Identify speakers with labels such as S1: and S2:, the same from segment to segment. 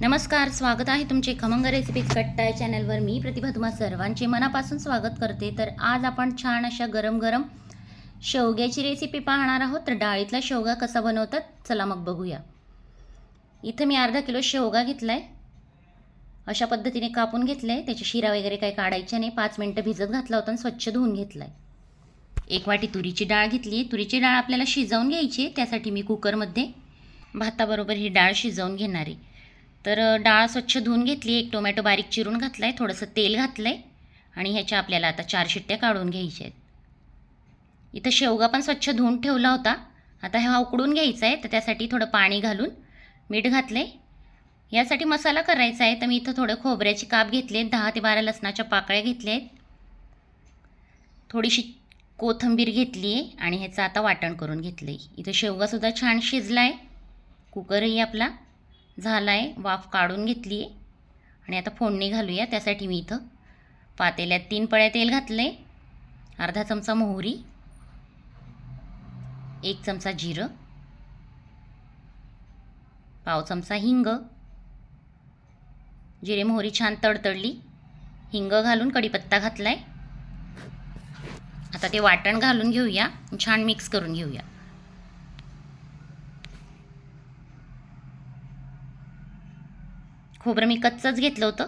S1: नमस्कार स्वागत आहे तुमचे खमंग रेसिपीज कट्टा चॅनलवर मी प्रतिभा तुम्हा सर्वांचे मनापासून स्वागत करते. तर आज आपण छान अशा गरम गरम शेवग्याची रेसिपी पाहणार आहोत. तर डाळीतला शेवगा कसा बनवतात चला मग बघूया. इथं मी अर्धा किलो शेवगा घेतला आहे अशा पद्धतीने कापून घेतलं आहे त्याची शिरा वगैरे काही काढायच्या नाही. पाच मिनटं भिजत घातला होता आणि स्वच्छ धुवून घेतला आहे एक वाटी तुरीची डाळ घेतली. तुरीची डाळ आपल्याला शिजवून घ्यायची आहे. त्यासाठी मी कुकरमध्ये भाताबरोबर ही डाळ शिजवून घेणार आहे. तर डाळ स्वच्छ धुवून घेतली एक टोमॅटो बारीक चिरून घातला आहे थोडंसं तेल घातलं आहे आणि ह्याच्या आपल्याला आता चार शिट्ट्या काढून घ्यायच्या आहेत. इथं शेवगा पण स्वच्छ धुवून ठेवला होता. आता हा उकडून घ्यायचा आहे तर त्यासाठी थोडं पाणी घालून मीठ घातलं आहे यासाठी मसाला करायचा आहे तर मी इथं थोडं खोबऱ्याची काप घेतले आहेत दहा ते बारा लसणाच्या पाकळ्या घेतल्या आहेत. थोडीशी कोथिंबीर घेतली आहे आणि ह्याचं आता वाटण करून घेतलं आहे इथं शेवगासुद्धा छान शिजला आहे कुकरही आपला झाला आहे वाफ काढून घेतली आहे आणि आता फोडणी घालूया त्यासाठी मी इथं पातेल्यात तीन पळ्या तेल घातलं आहे अर्धा चमचा मोहरी एक चमचा जिरं पाव चमचा हिंग. जिरे मोहरी छान तडतडली. हिंग घालून कढीपत्ता घातला आहे आता ते वाटण घालून घेऊया. छान मिक्स करून घेऊया. हो खोबरं मी कच्चंच घेतलं होतं.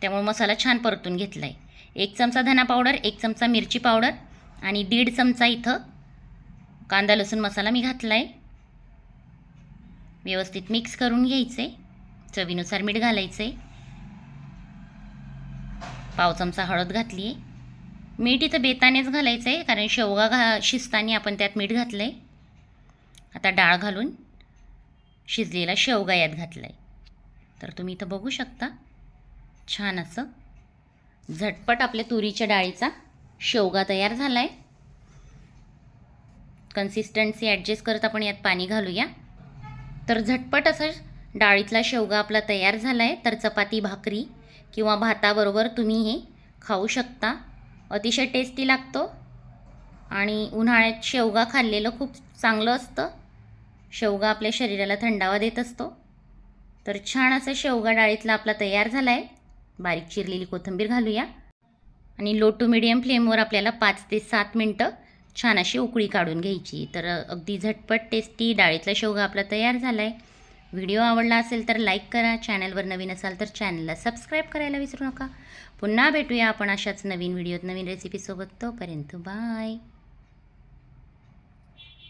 S1: त्यामुळे मसाला छान परतून घेतला आहे एक चमचा धना पावडर एक चमचा मिरची पावडर आणि दीड चमचा इथं कांदा लसूण मसाला मी घातला आहे व्यवस्थित मिक्स करून घ्यायचं आहे चवीनुसार मीठ घालायचं आहे पाव चमचा हळद घातली आहे मीठ इथं बेतानेच घालायचं आहे कारण शेवगा घा शिजताना आपण त्यात मीठ घातलं आहे आता डाळ घालून शिजलेला शेवगा यात घातला आहे तर तुम्ही इथं बघू शकता. छान असं झटपट आपल्या तुरीच्या डाळीचा शेवगा तयार झाला आहे कन्सिस्टन्सी ॲडजस्ट करत आपण यात पाणी घालूया. तर झटपट असं डाळीतला शेवगा आपला तयार झाला आहे तर चपाती भाकरी किंवा भाताबरोबर तुम्ही हे खाऊ शकता. अतिशय टेस्टी लागतो. आणि उन्हाळ्यात शेवगा खाल्लेलं खूप चांगलं असतं. शेवगा आपल्या शरीराला थंडावा देत असतो. तर छान असं शेवगा डाळीतला आपला तयार झाला आहे बारीक चिरलेली कोथिंबीर घालूया. आणि लो टू मिडियम फ्लेमवर आपल्याला पाच ते सात मिनटं छान अशी उकळी काढून घ्यायची. तर अगदी झटपट टेस्टी डाळीतला शेवगा आपला तयार झाला आहे व्हिडिओ आवडला असेल तर लाईक करा. चॅनलवर नवीन असाल तर चॅनलला सबस्क्राईब करायला विसरू नका. पुन्हा भेटूया आपण अशाच नवीन व्हिडिओत नवीन रेसिपीसोबत तोपर्यंत बाय